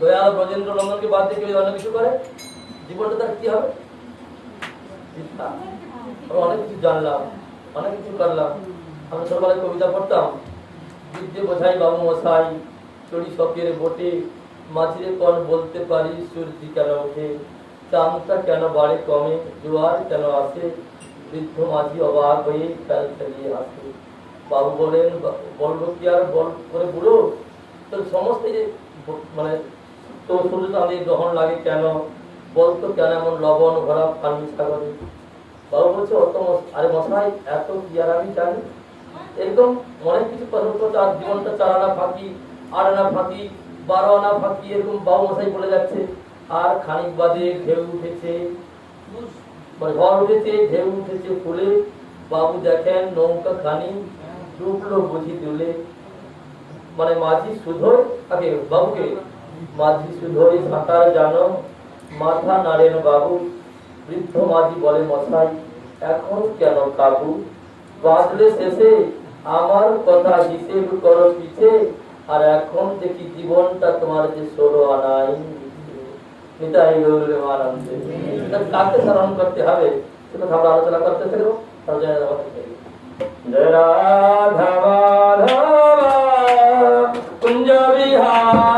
দয়াল ব্রজেন্দ্র নন্দনকে বাদ দিয়ে কেউ অন্য কিছু করে? জীবনটা তার কি হবে? আমরা অনেক কিছু জানলাম, অনেক কিছু করলাম। আমি ছোটবেলায় কবিতা পড়তাম বিদ্যে বোঝাই বাবু মশাই, চড়ি শখের বোটে, মাঝিরে কন বলতে পারি সূর্যি কেন ওঠে। চামটা কেন বাড়ে কমে, জোয়ার কেন আসে, বৃদ্ধ মাঝি অবাক হয়ে ফেল ফেলিয়ে আসে বাবু বলেন "বা- বলব কি আর বল করে বুড়ো? তো সমস্ত যে মানে তো সূর্য গ্রহণ লাগে কেন? বলতো কেন এমন লবণ ভরা পানি সাগরে বাবু বলছে, অত আরে মশাই, এত কি আর আমি জানি? এরকম অনেক কিছু করতে আর জীবনটা চার আনা ফাঁকি, আট আনা ফাঁকি, বারো আনা ফাঁকি, এরকম বাবু মশাই বলে যাচ্ছে। আর খানিক বাদে ঢেউ উঠেছে। মানে ঝড় উঠেছে, ঢেউ উঠেছে ফুলে। বাবু দেখেন নৌকা খানি ডুবলো বুঝি তুলে মানে মাঝি শুধোয় আগে বাবুকে মাঝি সাঁতার জানো? মাথা নাড়েন বাবু। বৃদ্ধ মাঝি বলে মশাই এখন কেন কাবু বাঁধলে শেষে আমার কথা হিসেব করো পিছে। আর এখন দেখি জীবনটা তোমার যে ষোলো আনাই। নিতাই মানন্দে কাকে স্মরণ করতে হবে? আমরা আলোচনা করতে থাকব। রাধা মাধবা কুঞ্জ বিহারী।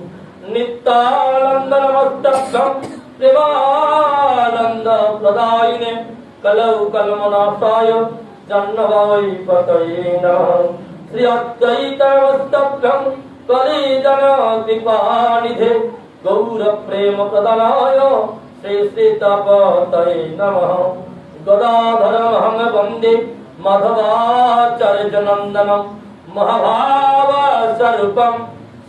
বচ্চবি সুন্দরায় তসমৈ মহাপ্রেম রস প্রদায় চৈতন্য চন্দ্রায় নমো নমস্তে নিত্যানন্দ নমস্তভ্যম প্রেমানন্দ প্রদায়িনে কলৌ কলমনাশায় জন্মবাই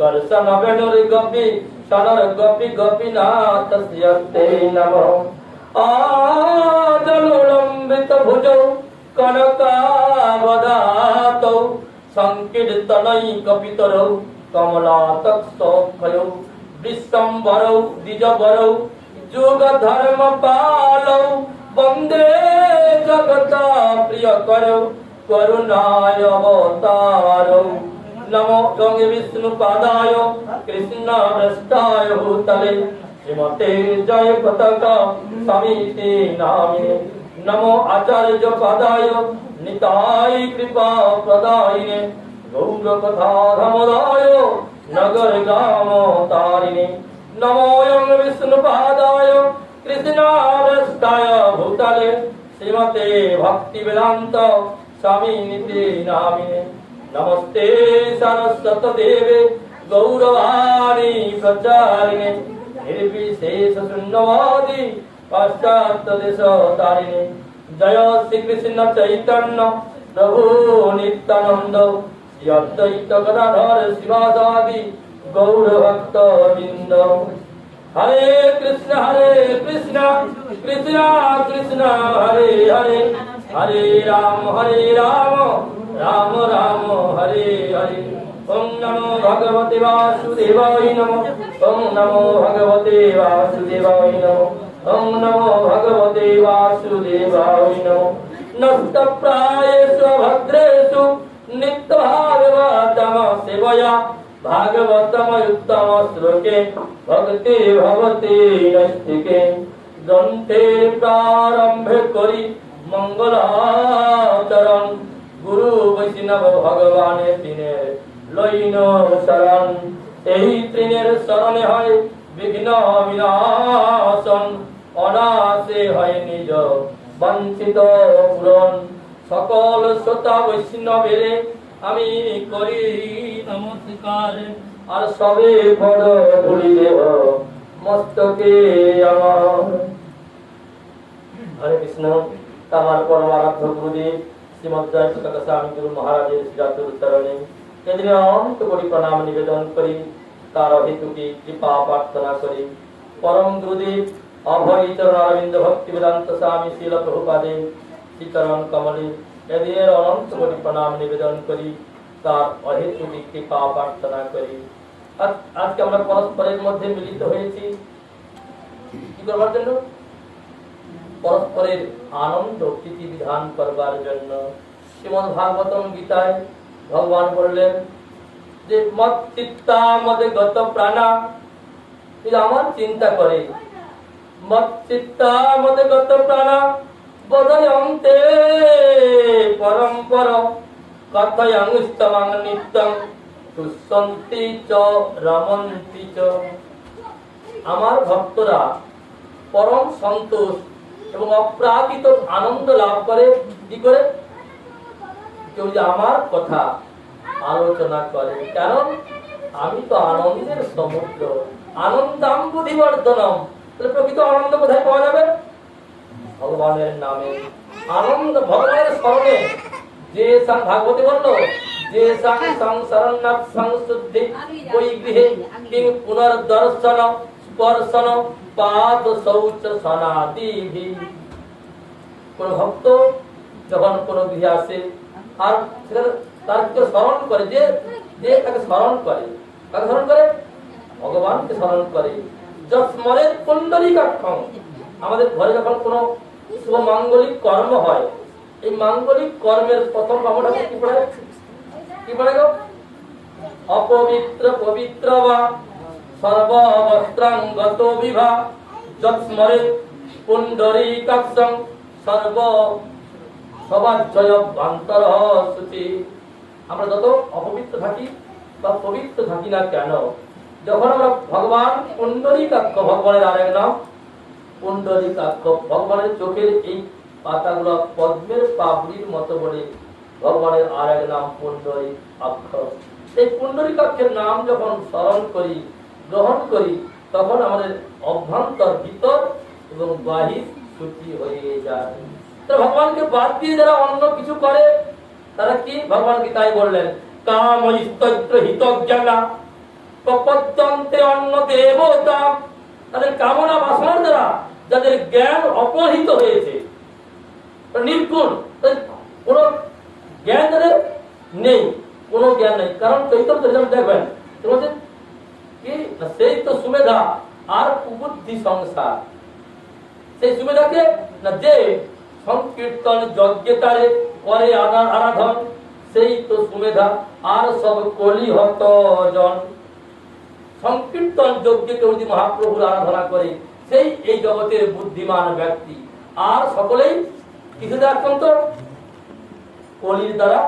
কর্ষণ বেণুর গোপী সনর গোপী গোপীনাথ শ্রিয়স্তে নম আজলম্বিত ভুজৌ কনকাবদাত সংকীর্তনৈ কপিতরৌ কমলাতক্ষয়ৌ বিশ্বম্বরৌ দ্বিজবরৌ যুগ ধর্ম পালৌ বন্দে জগত প্রিয় করৌ করুণায় অবতারৌ নমো গঙ্গে বিষ্ণু পাদায় কৃষ্ণ ভ্রষ্টায় ভূতলে শ্রীমতে জয় পতাকা সমিতি নামিনে নমো আচার্য পাদায় নিতাই কৃপা প্রদায়িনে গৌর কথা ধমদায় নগর গ্রাম তারিণে নমোয়ং বিষ্ণু পাদায় কৃষ্ণাভ্রষ্টায় ভূতলে শ্রীমতে ভক্তি বেদান্ত স্বামী নীতি নামিনে নমস্তে সরস্বত দেবে গৌরবাণী প্রচারিণে নির্বিশেষ শূন্যবাদী পাশ্চাত্য দেশ তারিণে জয় শ্রীকৃষ্ণ চৈতন্য প্রভু নিত্যানন্দ শ্রী অদ্বৈত গদাধর শিবাসাদি গৌর ভক্ত বৃন্দ হরে কৃষ্ণ হরে কৃষ্ণ কৃষ্ণ কৃষ্ণ হরে হরে হরে রাম হরে রাম রাম রাম হরে হরে ওম নমো ভগবতে বাসুদেবায় নমো ওম নমো ভগবতে বাসুদেবায় নমো ওম নমো ভগবতে বাসুদেবায় নমো নষ্ট প্রায়েষু ভদ্রেষু নিত্য ভাগবতম সেবয়া ভাগবতম উত্তম শ্লোকে ভক্তি ভবতি নৈষ্ঠিকে গ্রন্থে প্রারম্ভে করি মঙ্গলাচরণ গুরু বৈষ্ণব ভগবানের দিনের লইন শরণ। এই তৃণের শরণে হয় বিঘ্ন বিনাশন। অনাসে হয় নিজ বঞ্চিত পূরণ। সকল শ্রোতা বৈষ্ণবের আমি করি নমস্কার। আর সবে বড় ভুলি দেব মস্তকে আমার। হরে কৃষ্ণ আমার পরমারাধ্য গুরুদেব। প্রণাম নিবেদন করি তার হেতুকে কৃপা প্রার্থনা করি। পরম অনন্ত আজকে আমরা পরস্পরের মধ্যে মিলিত হয়েছি। কি করবার জন্য? পরস্পরের আনন্দ প্রীতি বিধান করবার জন্য। শ্রীমদ ভাগবতম গীতায় ভগবান বললেন যে মত চিত্তা মতে গত প্রাণা। আমার চিন্তা করে মচ্চিত্তা মদগত প্রাণা বদয়ন্তে পরম্পর কথয়ংস্তমাং নিত্যং তুষ্যন্তি চ, রমন্তি চ। আমার ভক্তরা পরম সন্তোষ এবং অপ্রাকৃত আনন্দ লাভ করে কি করে? কেউ যে আমার কথা আলোচনা করে কারণ আমি তো আনন্দের সমুদ্র। আনন্দাম তাহলে প্রকৃত আনন্দ কোথায় পাওয়া যাবে? ভগবানের নামে। আনন্দ ভগবানের স্মরণে। যে সং ভাগবতী বলল যে সং সংসরণাৎ সংশুদ্ধি ওই গৃহে কিং পুনর্দর্শন স্পর্শন পাদ শৌচ সনাদিভি কোন ভক্ত যখন কোন গৃহে আসে, আর কেউ স্মরণ করে যে যে তাকে স্মরণ করে তাকে স্মরণ করে? ভগবানকে স্মরণ করে। যস্মরে কুণ্ডলী কাক্ষম আমাদের ঘরে যখন কোনো শুভ মাঙ্গলিক কর্ম হয়, এই মাঙ্গলিক কর্মের প্রথম বাবুটা কি পড়ে? কি পড়ে গো? অপবিত্র পবিত্র বা সর্ববস্ত্রাঙ্গত বিভা যৎস্মরে পুণ্ডরীকাক্ষম সর্ব সবাজয় অন্তর শুচি আমরা যত অপবিত্র থাকি বা পবিত্র থাকি না কেন, যখন আমরা ভগবান পুণ্ডরীকাক্ষ ভগবানের আরেক নাম পুণ্ডরীকাক্ষ ভগবানের চোখের এই পাতাগুলো পদ্মের পাপড়ির মতো বলে ভগবানের আরেক নাম পুণ্ডরী অক্ষ এই পুণ্ডরীকাক্ষের নাম যখন স্মরণ করি গ্রহণ করি, তখন আমাদের অভ্যন্তর ভিতর এবং বাহির শুচি হয়ে যায়। ভগবানকে বাদ দিয়ে যারা অন্য কিছু করে, তারা কি? ভগবানকে তাই বললেন? তাদের কামনা যাদের জ্ঞান অপহৃত হয়েছে জ্ঞান নেই, কোনো জ্ঞান নেই। কারণ দেখবেন না সেই তো সুমেধা আর কুবুদ্ধি সংসার সেই সুমেধাকে না যে সংকীর্তন যজ্ঞতারে করে আনা- আরাধন সেই তো সুমেধা আর সব কলিহত জন সংকীর্তন যজ্ঞে কেউ যদি মহাপ্রভুর আরাধনা করে সেই এই জগতের বুদ্ধিমান ব্যক্তি আর সকলেই কিছুতে আক্রান্ত কলির দ্বারা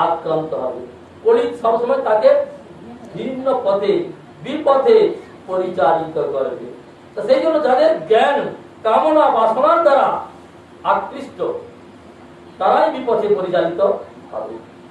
আক্রান্ত হবে কলি সবসময় তাকে ভিন্ন পথে বিপথে পরিচালিত করবে। তো সেই জন্য যাদের জ্ঞান, কামনা, বাসনার দ্বারা আকৃষ্ট, তারাই বিপথে পরিচালিত হবে।